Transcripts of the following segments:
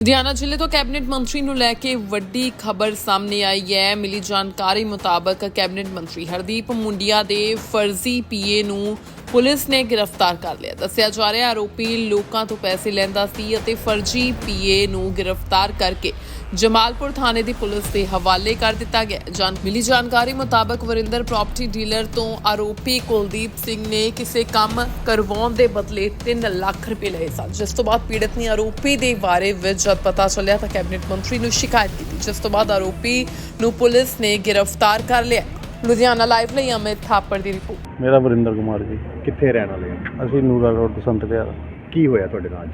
ਲੁਧਿਆਣਾ ਜ਼ਿਲ੍ਹੇ ਤੋਂ ਕੈਬਨਿਟ ਮੰਤਰੀ ਨੂੰ ਲੈ ਕੇ ਵੱਡੀ ਖਬਰ ਸਾਹਮਣੇ ਆਈ ਹੈ। ਮਿਲੀ ਜਾਣਕਾਰੀ ਮੁਤਾਬਕ ਕੈਬਨਿਟ ਮੰਤਰੀ ਹਰਦੀਪ ਮੁੰਡੀਆ ਦੇ ਫਰਜ਼ੀ ਪੀਏ ਨੂੰ ਪੁਲਿਸ ਨੇ ਗ੍ਰਿਫਤਾਰ ਕਰ ਲਿਆ। ਦੱਸਿਆ ਜਾ ਰਿਹਾ, ਆਰੋਪੀ ਲੋਕਾਂ ਤੋਂ ਪੈਸੇ ਲੈਂਦਾ ਸੀ ਅਤੇ ਫਰਜ਼ੀ ਪੀਏ ਨੂੰ ਗ੍ਰਿਫਤਾਰ ਕਰਕੇ ਜਮਾਲਪੁਰ ਥਾਣੇ ਦੀ ਪੁਲਿਸ ਦੇ ਹਵਾਲੇ ਕਰ ਦਿੱਤਾ ਗਿਆ। ਜਾਣ ਮਿਲੀ ਜਾਣਕਾਰੀ ਮੁਤਾਬਕ ਵਰਿੰਦਰ ਪ੍ਰਾਪਰਟੀ ਡੀਲਰ ਤੋਂ ਆਰੋਪੀ ਕੁਲਦੀਪ ਸਿੰਘ ਨੇ ਕਿਸੇ ਕੰਮ ਕਰਵਾਉਣ ਦੇ ਬਦਲੇ 3 ਲੱਖ ਰੁਪਏ ਲਏ ਸਨ। ਜਿਸ ਤੋਂ ਬਾਅਦ ਪੀੜਤ ਨੇ ਆਰੋਪੀ ਦੇ ਬਾਰੇ ਵਿੱਚ ਜਦ ਪਤਾ ਚੱਲਿਆ ਤਾਂ ਕੈਬਨਿਟ ਮੰਤਰੀ ਨੂੰ ਸ਼ਿਕਾਇਤ ਕੀਤੀ। ਜਿਸ ਤੋਂ ਬਾਅਦ ਆਰੋਪੀ ਨੂੰ ਪੁਲਿਸ ਨੇ ਗ੍ਰਿਫਤਾਰ ਕਰ ਲਿਆ। ਲੁਧਿਆਣਾ ਲਾਈਵ ਲਈ ਅਮਿਤ ਥਾਪੜ ਦੀ ਰਿਪੋਰਟ ਮੇਰਾ ਵਰਿੰਦਰ ਕੁਮਾਰ ਜੀ ਕਿੱਥੇ ਰਹਿਣ ਵਾਲੇ ਹੋ? ਅਸੀਂ ਨੂਰਾ ਰੋਡ ਸੰਤ ਪਿਆਰ। ਕੀ ਹੋਇਆ ਤੁਹਾਡੇ ਨਾਲ ਅੱਜ?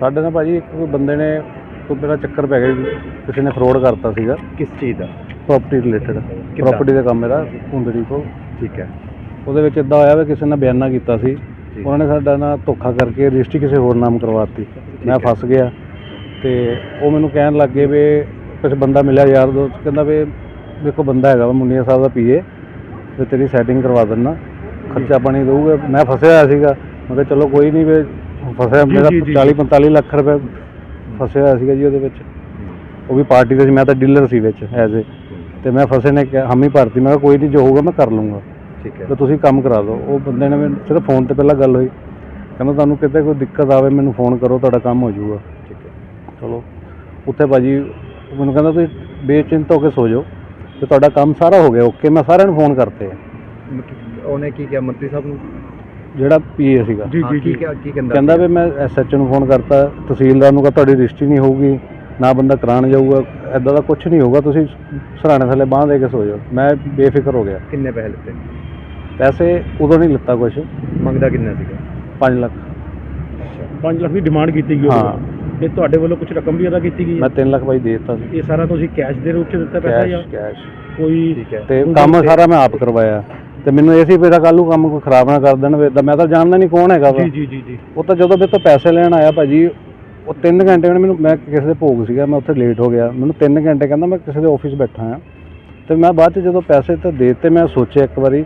ਸਾਡੇ ਨਾਲ ਭਾਜੀ ਇੱਕ ਬੰਦੇ ਨੇ ਕੋਈ ਮੇਰਾ ਚੱਕਰ ਪੈ ਗਿਆ ਜੀ ਕਿਸੇ ਨੇ ਫਰੋਡ ਕਰਤਾ ਸੀਗਾ। ਕਿਸ ਚੀਜ਼ ਦਾ? ਪ੍ਰਾਪਰਟੀ ਰਿਲੇਟਡ ਪ੍ਰਾਪਰਟੀ ਦਾ ਕੰਮ ਮੇਰਾ ਕੁੰਦੜੀ ਤੋਂ ਠੀਕ ਹੈ। ਉਹਦੇ ਵਿੱਚ ਇਦਾਂ ਹੋਇਆ ਵੀ ਕਿਸੇ ਨੇ ਬਿਆਨਾ ਕੀਤਾ ਸੀ। ਉਹਨਾਂ ਨੇ ਸਾਡਾ ਨਾਲ ਧੋਖਾ ਕਰਕੇ ਰਜਿਸਟਰੀ ਕਿਸੇ ਹੋਰ ਨਾਮ ਕਰਵਾਤੀ। ਮੈਂ ਫਸ ਗਿਆ। ਤੇ ਉਹ ਮੈਨੂੰ ਕਹਿਣ ਲੱਗੇ ਵੀ ਕੁਝ ਬੰਦਾ ਮਿਲਿਆ ਯਾਰ ਦੋਸਤ ਕਹਿੰਦਾ ਵੀ ਦੇਖੋ ਬੰਦਾ ਹੈਗਾ ਵਾ ਮੁੰਨੀਆ ਸਾਹਿਬ ਦਾ ਪੀਏ। ਤੇ ਤੇਰੀ ਸੈਟਿੰਗ ਕਰਵਾ ਦਿੰਨਾ। ਖਰਚਾ ਪਾਣੀ ਦਊਗਾ। ਮੈਂ ਫਸਿਆ ਹੋਇਆ ਸੀਗਾ। ਮੈਂ ਕਿਹਾ ਚਲੋ ਕੋਈ ਨਹੀਂ ਵੀ ਫਸਿਆ। ਮੇਰਾ 40 45 ਲੱਖ ਰੁਪਏ ਫਸਿਆ ਹੋਇਆ ਸੀਗਾ ਜੀ ਉਹਦੇ ਵਿੱਚ। ਉਹ ਵੀ ਪਾਰਟੀ ਦੇ ਸੀ। ਮੈਂ ਤਾਂ ਡੀਲਰ ਸੀ ਵਿੱਚ ਐਜ਼ ਏ ਤੇ ਮੈਂ ਫਸੇ ਨੇ ਹਮੀ ਭਰਤੀ। ਮੈਂ ਕਿਹਾ ਕੋਈ ਨਹੀਂ ਜੋ ਹੋਊਗਾ ਮੈਂ ਕਰ ਲੂੰਗਾ ਠੀਕ ਹੈ। ਤੇ ਤੁਸੀਂ ਕੰਮ ਕਰਾ ਦਿਓ। ਉਹ ਬੰਦੇ ਨੇ ਮੈਨੂੰ ਸਿਰਫ ਫੋਨ ਤੇ ਪਹਿਲਾਂ ਗੱਲ ਹੋਈ। ਕਹਿੰਦਾ ਤੁਹਾਨੂੰ ਕਿਤੇ ਕੋਈ ਦਿੱਕਤ ਆਵੇ ਮੈਨੂੰ ਫੋਨ ਕਰੋ ਤੁਹਾਡਾ ਕੰਮ ਹੋ ਜਾਊਗਾ। ਠੀਕ ਹੈ। ਚਲੋ। ਉੱਥੇ ਭਾਜੀ ਮੈਨੂੰ ਕਹਿੰਦਾ ਤੁਸੀਂ ਬੇਚਿੰਤ ਹੋ ਕੇ ਸੋ ਜਾਓ। ਤੇ ਤੁਹਾਡਾ ਕੰਮ ਸਾਰਾ ਹੋ ਗਿਆ ਓਕੇ ਮੈਂ ਸਾਰਿਆਂ ਨੂੰ ਫੋਨ ਕਰਤੇ ਆ। ਉਹਨੇ ਕੀ ਕਿਹਾ ਮੰਤਰੀ ਸਾਹਿਬ ਨੂੰ? ਜਿਹੜਾ ਪੀਏ ਸੀਗਾ। ਹਾਂ, ਕੀ ਕਿਹਾ ਕੀ ਕਹਿੰਦਾ ਕਹਿੰਦਾ ਵੀ ਮੈਂ ਐਸਐਚਓ ਨੂੰ ਫੋਨ ਕਰਤਾ ਤਹਿਸੀਲਦਾਰ ਨੂੰ ਕਹਾ ਤੁਹਾਡੀ ਰਜਿਸਟਰੀ ਨਹੀਂ ਹੋਊਗੀ ਨਾ ਬੰਦਾ ਕਰਾਉਣ ਜਾਊਗਾ ਐਦਾਂ ਦਾ ਕੁਝ ਨਹੀਂ ਹੋਊਗਾ ਤੁਸੀਂ ਸਰਾਣੇ ਥੱਲੇ ਬਾਂਹ ਦੇ ਕੇ ਸੋ ਜਾਓ। ਮੈਂ ਬੇਫਿਕਰ ਹੋ ਗਿਆ। ਕਿੰਨੇ ਪੈਸੇ ਲਿੱਤੇ? ਪੈਸੇ ਉਦੋਂ ਨਹੀਂ ਲਿੱਤਾ ਕੁਝ ਮੰਗਦਾ ਕਿੰਨਾ ਸੀਗਾ? 5 ਲੱਖ। 5 ਲੱਖ ਦੀ ਡਿਮਾਂਡ ਕੀਤੀ ਗਈ ਹਾਂ। ਤੇ ਤੁਹਾਡੇ ਵੱਲੋਂ ਕੁਝ ਰਕਮ ਵੀ ਅਦਾ ਕੀਤੀ ਗਈ ਮੈਂ ਹੈ 3 ਲੱਖ ਭਾਈ ਦੇ ਦਿੱਤਾ ਸੀ। ਇਹ ਸਾਰਾ ਤੁਸੀਂ ਕੈਸ਼ ਦੇ ਰੂਪ ਚ ਦਿੱਤਾ ਪੈਸਾ ਜਾਂ ਕੈਸ਼ ਕੈਸ਼ ਕੋਈ ਠੀਕ ਹੈ। ਤੇ ਕੰਮ? ਸਾਰਾ ਮੈਂ ਆਪ ਕਰਵਾਇਆ। ਤੇ ਮੈਨੂੰ ਇਹ ਸੀ ਮੇਰਾ ਕੱਲ ਨੂੰ ਕੰਮ ਕੋਈ ਖਰਾਬ ਨਾ ਕਰ ਦੇਣ ਵੀ ਏਦਾਂ। ਮੈਂ ਤਾਂ ਜਾਣਦਾ ਨਹੀਂ ਕੌਣ ਹੈਗਾ ਵਾ। ਜੀ ਜੀ ਜੀ ਜੀ। ਉਹ ਤਾਂ ਜਦੋਂ ਮੇਰੇ ਤੋਂ ਪੈਸੇ ਲੈਣ ਆਇਆ ਭਾਜੀ ਉਹ 3 ਘੰਟੇ ਉਹਨੇ ਮੈਨੂੰ ਮੈਂ ਕਿਸੇ ਦੇ ਭੋਗ ਸੀਗਾ ਮੈਂ ਉੱਥੇ ਲੇਟ ਹੋ ਗਿਆ। ਮੈਨੂੰ 3 ਘੰਟੇ ਕਹਿੰਦਾ ਮੈਂ ਕਿਸੇ ਦੇ ਆਫਿਸ ਬੈਠਾ ਆ ਤੇ ਮੈਂ ਬਾਅਦ ਚ ਜਦੋਂ ਪੈਸੇ ਤਾਂ ਦੇ ਦਿੱਤੇ ਮੈਂ ਸੋਚਿਆ ਇੱਕ ਵਾਰੀ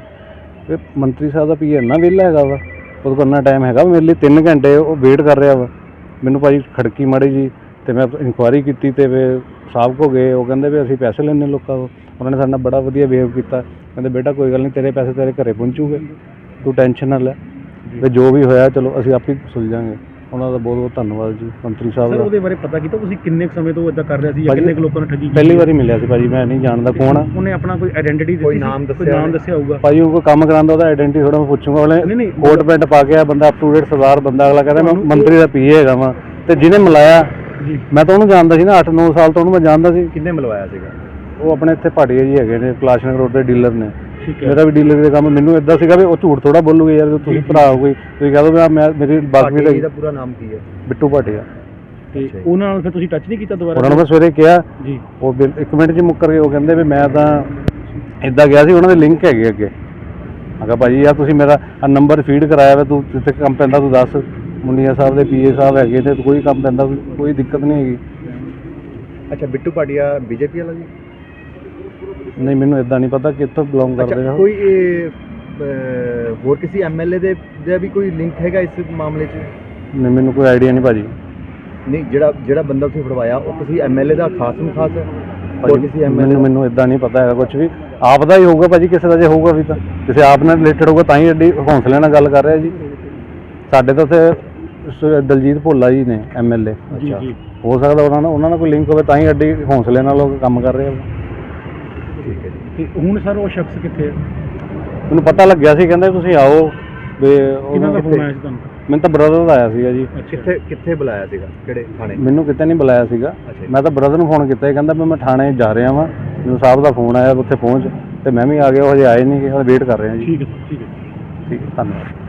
ਵੀ ਮੰਤਰੀ ਸਾਹਿਬ ਦਾ ਪੀ ਇੰਨਾ ਵਿਹਲਾ ਹੈਗਾ ਵਾ। ਉਹਦੇ ਕੋਲ ਇੰਨਾ ਟਾਈਮ ਹੈਗਾ ਵਾ, ਮੇਰੇ ਲਈ 3 ਘੰਟੇ ਉਹ ਵੇਟ ਕਰ ਰਿਹਾ ਵਾ। ਮੈਨੂੰ ਭਾਜੀ ਖੜਕੀ ਮਾੜੀ ਜੀ ਤੇ ਮੈਂ ਇਨਕੁਆਇਰੀ ਕੀਤੀ ਤੇ ਵੇ ਸਾਹਿਬ ਕੋ ਗਏ। ਉਹ ਕਹਿੰਦੇ ਵੀ ਅਸੀਂ ਪੈਸੇ ਲੈਣੇ ਲੋਕਾਂ ਤੋਂ। ਉਹਨਾਂ ਨੇ ਸਾਡੇ ਨਾਲ ਬੜਾ ਵਧੀਆ ਬਿਹੇਵ ਕੀਤਾ। ਕਹਿੰਦੇ ਬੇਟਾ ਕੋਈ ਗੱਲ ਨਹੀਂ ਤੇਰੇ ਪੈਸੇ ਤੇਰੇ ਘਰੇ ਪਹੁੰਚੂਗੇ। ਤੂੰ ਟੈਨਸ਼ਨ ਨਾ ਲੈ। ਤੇ ਜੋ ਵੀ ਹੋਇਆ ਚਲੋ ਅਸੀਂ ਆਪੇ ਸੁਲਝਾਂਗੇ। ਉਹਨਾਂ ਦਾ ਬਹੁਤ ਬਹੁਤ ਧੰਨਵਾਦ ਜੀ ਮੰਤਰੀ ਸਾਹਿਬ ਸਰ ਦਾ। ਉਹਦੇ ਬਾਰੇ ਪਤਾ ਕੀਤਾ ਤੁਸੀਂ ਕਿੰਨੇ ਕੁ ਸਮੇਂ ਤੋਂ ਇਦਾਂ ਕਰ ਰਿਹਾ ਸੀ ਜਾਂ ਭਾਜੀ, ਕਿੰਨੇ ਕੁ ਲੋਕਾਂ ਨੂੰ ਠੱਗੀ ਕੀਤੀ ਪਹਿਲੀ ਵਾਰੀ ਮਿਲਿਆ ਸੀ ਭਾਜੀ ਮੈਂ ਨਹੀਂ ਜਾਣਦਾ ਕੌਣ ਆ। ਉਹਨੇ ਆਪਣਾ ਕੋਈ ਆਇਡੈਂਟੀਟੀ ਦਿੱਤੀ ਕੋਈ? ਨਾਮ ਕੋਈ ਦੱਸਿਆ ਨਾਮ ਉਹਨੇ? ਦੱਸਿਆ ਹੋਊਗਾ? ਭਾਜੀ ਉਹ ਕੋਈ ਕੰਮ ਕਰਾਉਂਦਾ ਉਹਦਾ ਆਇਡੈਂਟੀ ਥੋੜਾ ਮੈਂ ਪੁੱਛੂੰਗਾ। ਨਹੀਂ, ਉਹਨੇ ਨਹੀਂ, ਕੋਟ ਪੈਂਟ ਪਾ ਕੇ ਆ ਬੰਦਾ ਅਪ ਟੂ ਡੇਟ ਸਰਦਾਰ ਬੰਦਾ ਅਗਲਾ ਕਹਿੰਦਾ ਮੈਂ ਮੰਤਰੀ ਦਾ ਪੀਏ ਹੈਗਾ ਵਾਂ। ਤੇ ਜਿਹਨੇ ਮਿਲਾਇਆ ਜੀ। ਮੈਂ ਤਾਂ ਉਹਨੂੰ ਜਾਣਦਾ ਸੀ ਨਾ 8-9 ਸਾਲ ਤੋਂ ਉਹਨੂੰ ਮੈਂ ਜਾਣਦਾ ਸੀ। ਕਿੰਨੇ ਮਿਲਵਾਇਆ ਸੀਗਾ? ਉਹ ਆਪਣੇ ਇੱਥੇ ਭਾਟੀਆ ਜੀ ਹੈਗੇ ਨੇ ਕਲਾਸ਼ਨਗਰ ਰੋਡ ਦੇ ਡੀਲਰ ਨੇ। ਮੇਰਾ ਵੀ ਡੀਲਰ ਦੇ ਕੰਮ ਮੈਨੂੰ ਇਦਾਂ ਸੀਗਾ ਵੀ ਉਹ ਝੂਠ ਥੋੜਾ ਬੋਲੂਗੇ ਯਾਰ ਜੇ ਤੁਸੀਂ ਭਰਾ ਹੋ ਕੋਈ ਤੁਸੀਂ ਕਹਿ ਦੋ ਮੈਂ ਮੇਰੀ ਬਾਕੀ ਦਾ ਪੂਰਾ ਨਾਮ ਕੀ ਹੈ? ਬਿੱਟੂ ਭਾਟੀਆ। ਤੇ। ਉਹਨਾਂ ਨਾਲ ਫਿਰ ਤੁਸੀਂ ਟੱਚ ਨਹੀਂ ਕੀਤਾ ਦੁਬਾਰਾ? ਉਹਨਾਂ ਨੂੰ ਮੈਂ ਸਵੇਰੇ ਕਿਹਾ ਜੀ। ਉਹ ਇੱਕ ਮਿੰਟ 'ਚ ਮੁੱਕਰ ਗਏ ਉਹ ਕਹਿੰਦੇ ਵੀ ਮੈਂ ਤਾਂ ਇਦਾਂ ਗਿਆ ਸੀ ਉਹਨਾਂ ਦੇ ਲਿੰਕ ਹੈਗੇ ਅੱਗੇ। ਮੈਂ ਕਿਹਾ ਭਾਜੀ ਯਾਰ ਤੁਸੀਂ ਮੇਰਾ ਨੰਬਰ ਫੀਡ ਕਰਾਇਆ ਵਾ ਤੂੰ ਜਿੱਥੇ ਕੰਮ ਪੈਂਦਾ ਤੂੰ ਦੱਸ। ਮੁੰਡੀਆਂ ਸਾਹਿਬ ਦੇ ਪੀਏ ਸਾਹਿਬ ਹੈਗੇ ਤੇ ਕੋਈ ਕੰਮ ਪੈਂਦਾ ਕੋਈ ਦਿੱਕਤ ਨਹੀਂ ਹੈਗੀ। ਅੱਛਾ ਬਿੱਟੂ ਪਾਟਿਆ ਬੀਜੇਪੀ ਵਾਲਾ ਜੀ? ਨਹੀਂ ਮੈਨੂੰ ਇਦਾਂ ਨਹੀਂ ਪਤਾ ਕਿੱਥੋਂ ਬਿਲੋਂਗ ਕਰਦੇ ਅੱਛਾ ਨੇ ਕੋਈ ਇਹ, ਅਹ, ਹੋਰ ਕਿਸੇ ਐਮਐਲਏ ਦੇ ਦਾ ਵੀ ਕੋਈ ਲਿੰਕ ਹੈਗਾ ਇਸ ਮਾਮਲੇ 'ਚ? ਨਹੀਂ ਮੈਨੂੰ ਕੋਈ ਆਈਡੀਆ ਨਹੀਂ ਭਾਜੀ। ਨਹੀਂ ਜਿਹੜਾ ਜਿਹੜਾ ਬੰਦਾ ਤੁਸੀਂ ਫੜਵਾਇਆ ਉਹ ਕਿਸੇ ਐਮਐਲਏ ਦਾ ਖਾਸ ਨੂੰ ਖਾਸ ਹੈ? ਹੋਰ ਭਾਜੀ, ਕਿਸੇ ਐਮਐਲਏ ਮੈਨੂੰ ਮੈਨੂੰ ਇਦਾਂ ਨਹੀਂ ਪਤਾ ਹੈਗਾ ਕੁਝ ਵੀ। ਆਪ ਦਾ ਹੀ ਹੋਊਗਾ ਭਾਜੀ ਕਿਸੇ ਦਾ ਜੇ ਹੋਊਗਾ ਵੀ ਤਾਂ। ਕਿਸੇ ਆਪ ਨਾਲ ਰਿਲੇਟਡ ਹੋਊਗਾ ਤਾਂ ਹੀ ਐਡੀ ਹੌਸਲੇ ਨਾਲ ਗੱਲ ਕਰ ਰਿਹਾ ਜੀ। ਸਾਡੇ ਤਾਂ ਉੱਥੇ ਸ- ਦਲਜੀਤ ਭੋਲਾ ਜੀ ਨੇ ਐਮਐਲਏ ਜੀ ਹੋ ਸਕਦਾ ਉਹਨਾਂ ਨਾਲ ਉਹਨਾਂ ਨਾਲ ਕੋਈ ਲਿੰਕ ਹੋਵੇ ਤਾਂ ਹੀ ਐਡੀ ਹੌਸਲੇ ਨਾਲ ਉਹ ਕੰਮ ਕਰ ਰਹੇ ਆ। ਠੀਕ ਹੈ ਜੀ। ਤੇ ਹੁਣ ਸਰ ਉਹ ਸ਼ਖਸ ਕਿੱਥੇ ਹੈ? ਮੈਨੂੰ ਪਤਾ ਲੱਗਿਆ ਸੀ ਕਹਿੰਦੇ ਤੁਸੀਂ ਆਓ ਵੀ ਕਿਹਨਾਂ ਦਾ ਫੋਨ ਆਇਆ ਸੀ ਤੁਹਾਨੂੰ? ਮੈਨੂੰ ਤਾਂ ਬ੍ਰਦਰ ਦਾ ਆਇਆ ਸੀਗਾ ਜੀ। ਕਿੱਥੇ ਕਿੱਥੇ ਬੁਲਾਇਆ ਸੀਗਾ? ਕਿਹੜੇ ਥਾਣੇ? ਮੈਨੂੰ ਕਿਤੇ ਨਹੀਂ ਬੁਲਾਇਆ ਸੀਗਾ। ਅੱਛਾ ਜੀ। ਮੈਂ ਤਾਂ ਬ੍ਰਦਰ ਨੂੰ ਫੋਨ ਕੀਤਾ ਸੀ ਕਹਿੰਦਾ ਵੀ ਮੈਂ ਥਾਣੇ ਜਾ ਰਿਹਾ ਵਾਂ ਮੈਨੂੰ ਸਾਹਿਬ ਦਾ ਫੋਨ ਆਇਆ ਉੱਥੇ ਪਹੁੰਚ ਤੇ ਮੈਂ ਵੀ ਆ ਗਿਆ ਉਹ ਹਜੇ ਆਏ ਨਹੀਂ ਗੇ ਵੇਟ ਕਰ ਰਹੇ ਹਾਂ ਜੀ। ਠੀਕ ਹੈ ਸਰ, ਠੀਕ ਹੈ। ਠੀਕ ਹੈ ਧੰਨਵਾਦ।